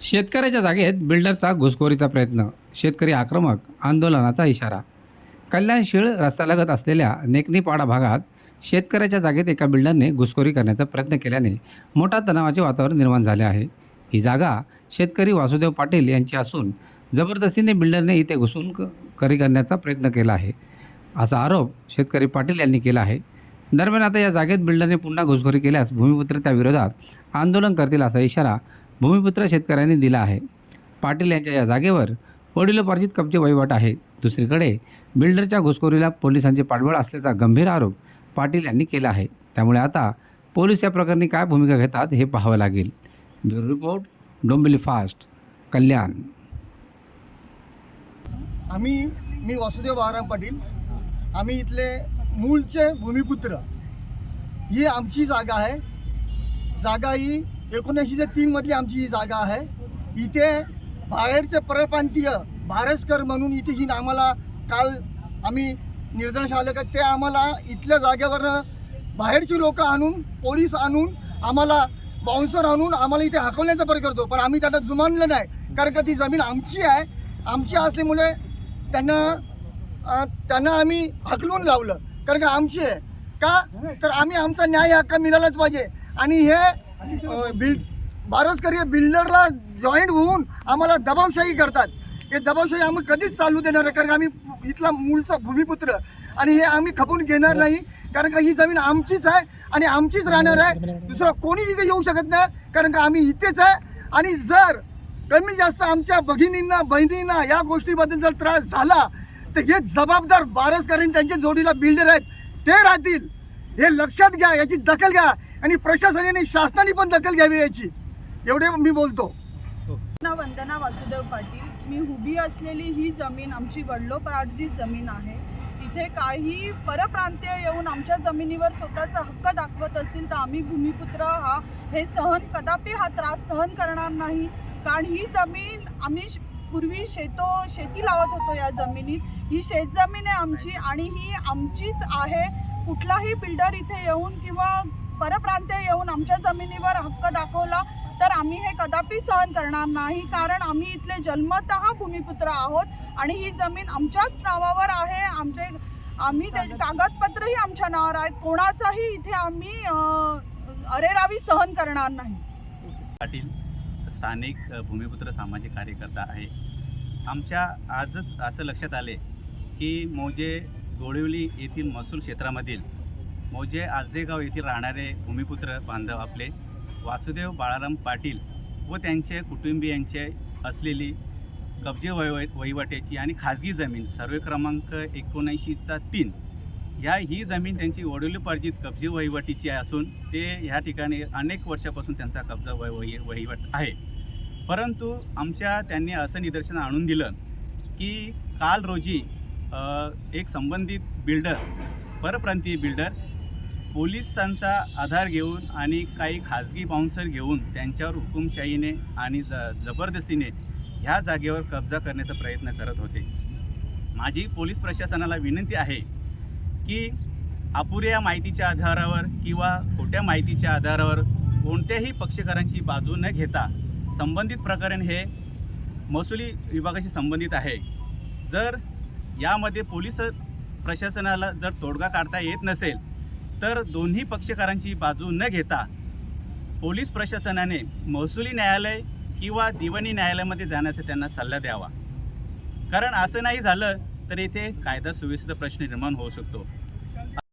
शेतकऱ्याच्या जागेत बिल्डरचा घुसखोरीचा प्रयत्न शेतकरी आक्रमक आंदोलनाचा इशारा. कल्याण शिळ रस्त्यालगत असलेल्या नेकनीपाडा भागात शेतकऱ्याच्या जागेत एका बिल्डरने घुसखोरी करण्याचा प्रयत्न केल्याने मोठा तणावाचे वातावरण निर्माण झाले आहे. ही जागा शेतकरी वासुदेव पाटील यांची असून जबरदस्तीने बिल्डरने इथे घुसून करी करण्याचा प्रयत्न केला आहे असा आरोप शेतकरी पाटील यांनी केला आहे. दरम्यान आता या जागेत बिल्डरने पुन्हा घुसखोरी केल्यास भूमिपुत्र त्या विरोधात आंदोलन करतील असा इशारा भूमिपुत्र शेतकऱ्यांनी दिला आहे. पाटील यांच्या या जागेवर वडिलोपार्जित कब्जे वहिवाट आहे. दुसरीकडे बिल्डरच्या घुसखोरीला पोलिसांचे पाठबळ असल्याचा गंभीर आरोप पाटील यांनी केला आहे. त्यामुळे आता पोलीस या प्रकरणी काय भूमिका घेतात हे पाहावं लागेल. Bureau report Dombivli fast Kalyan. आम्ही मी वासुदेव बाळाराम पाटील. आम्ही इथले मूळचे भूमिपुत्र. ही आमची जागा आहे. जागा ही एकोणऐंशीशे तीनमधली आमची ही जागा आहे. इथे बाहेरचे परप्रांतीय भारसकर म्हणून इथे जी आम्हाला काल आम्ही निर्देश आलं का ते आम्हाला इथल्या जागेवर बाहेरची लोक आणून पोलीस आणून आम्हाला बाउन्सर आणून आम्हाला इथे हाकवण्याचा प्रयत्न करतो. पण आम्ही त्यांना जुमानलं नाही. कारण का ती जमीन आमची आहे. आमची असल्यामुळे त्यांना त्यांना आम्ही हकलून लावलं. कारण का आमची आहे. का? तर आम्ही आमचा न्याय हक्क मिळालाच पाहिजे. आणि हे अ, बिल बारसकरी बिल्डरला जॉईंट होऊन आम्हाला दबावशाही करतात. हे दबावशाही आम्ही कधीच चालू देणार आहे कारण आम्ही इथला मूळचा भूमिपुत्र. आणि हे आम्ही खपून घेणार नाही कारण का ही जमीन आमचीच आहे आणि आमचीच राहणार आहे. दुसरा कोणी इथे येऊ शकत नाही कारण का आम्ही इथेच आहे. आणि जर कमी जास्त आमच्या भगिनींना बहिणींना या गोष्टीबद्दल जर त्रास झाला तर हे जबाबदार बारसकरांनी त्यांच्या जोडीला बिल्डर आहेत ते राहतील. हे लक्षात घ्या याची दखल घ्या. आणि प्रशासनाने शासनाने पण दखल घ्यावी याची. एवढे मी बोलतो. ना वंदना वासुदेव पाटील मी उभी असलेली ही जमीन आमची वडलोपरार्जित जमीन आहे. इथे काही परप्रांतीय येऊन आमच्या जमिनीवर स्वतःचा हक्क दाखवत असतील तर आम्ही भूमिपुत्र हा हे सहन कदापि हा त्रास सहन करणार नाही. कारण ही जमीन आम्ही पूर्वी शेतो शेती लावत होतो या जमिनीत. ही शेतजमीन आहे आमची आणि ही आमचीच आहे. कुठलाही बिल्डर इथे येऊन किंवा परप्रांतीय येऊन आमच्या जमिनीवर हक्क दाखवला तर आम्ही हे कदापि सहन करणार नाही कारण आम्ही इथले जन्मतः भूमिपुत्र आहोत आणि ही जमीन आमच्याच नावावर आहे. आमचे आम्ही त्याचे कागदपत्रही आमच्या नावावर आहेत. कोणाचाही इथे आम्ही अरेरावी सहन करणार नाही. पाटील स्थानिक भूमिपुत्र सामाजिक कार्यकर्ता आहे. आमच्या आजच असं लक्षात आले की मौजे गोळिवली येथील महसूल क्षेत्रामधील मौजे आजदेगाव येथील राहणारे भूमिपुत्र बांधव आपले वासुदेव बाळाराम पाटील व त्यांचे कुटुंबियांचे असलेली कब्जे वय वहिवाट्याची आणि खाजगी जमीन सर्वे क्रमांक एकोणऐंशीचा तीन. ह्या ही जमीन त्यांची वडिलोपार्जित कब्जे वहिवाटीची असून ते ह्या ठिकाणी अनेक वर्षापासून त्यांचा कब्जा वय वही वहिवाट आहे. परंतु आमच्या त्यांनी असं निदर्शन आणून दिलं की काल रोजी एक संबंधित बिल्डर परप्रांतीय बिल्डर पोलिसांचा आधार घेऊन आणि काही खाजगी बाउन्सर घेऊन त्यांच्यावर हुकुमशाहीने आणि ज जबरदस्तीने ह्या जागेवर कब्जा करण्याचा प्रयत्न करत होते. माझी पोलीस प्रशासनाला विनंती आहे की अपुऱ्या माहितीच्या आधारावर किंवा खोट्या माहितीच्या आधारावर कोणत्याही पक्षकारांची बाजू न घेता संबंधित प्रकरण हे महसुली विभागाशी संबंधित आहे. जर यामध्ये पोलीस प्रशासनाला जर तोडगा काढता येत नसेल तर दोन्ही पक्षकारांची बाजू न घेता पोलीस प्रशासनाने महसुली न्यायालय किंवा दिवाणी न्यायालयामध्ये जाण्याचा त्यांना सल्ला द्यावा. कारण असं नाही झालं तर येथे कायदा सुव्यवस्थेचा प्रश्न निर्माण होऊ शकतो.